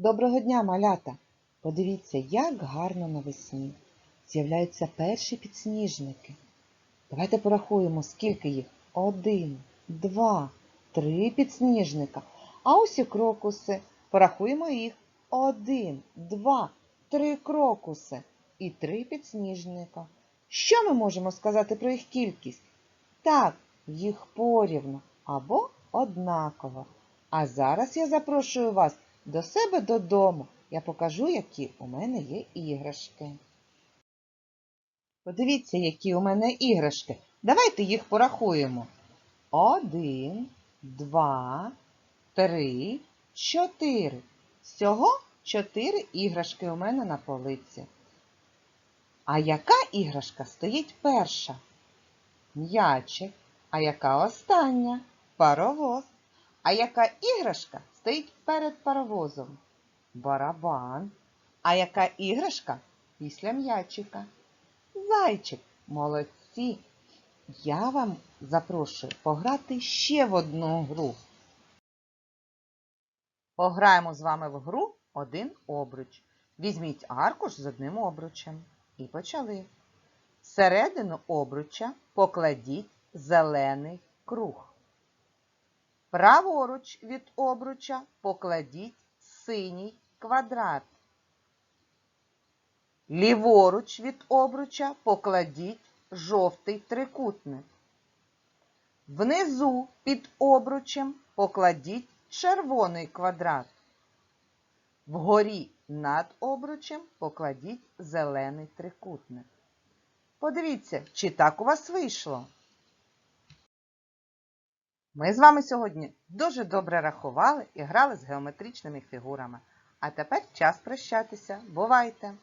Доброго дня, малята! Подивіться, як гарно навесні. З'являються перші підсніжники. Давайте порахуємо, скільки їх. Один, два, три підсніжника. А ось і крокуси. Порахуємо їх. Один, два, три крокуси і три підсніжника. Що ми можемо сказати про їх кількість? Так, їх порівну або однаково. А зараз я запрошую вас до себе додому. Я покажу, які у мене є іграшки. Подивіться, які у мене іграшки. Давайте їх порахуємо. Один, два, три, чотири. Всього чотири іграшки у мене на полиці. А яка іграшка стоїть перша? М'ячик. А яка остання? Паровоз. А яка іграшка стоїть перед паровозом? Барабан. А яка іграшка після м'ячика? Зайчик. Молодці. Я вам запрошую пограти ще в одну гру. Пограємо з вами в гру один обруч. Візьміть аркуш з одним обручем. І почали. Всередину обруча покладіть зелений круг. Праворуч від обруча покладіть синій квадрат. Ліворуч від обруча покладіть жовтий трикутник. Внизу під обручем покладіть червоний квадрат. Вгорі над обручем покладіть зелений трикутник. Подивіться, чи так у вас вийшло. Ми з вами сьогодні дуже добре рахували і грали з геометричними фігурами. А тепер час прощатися. Бувайте!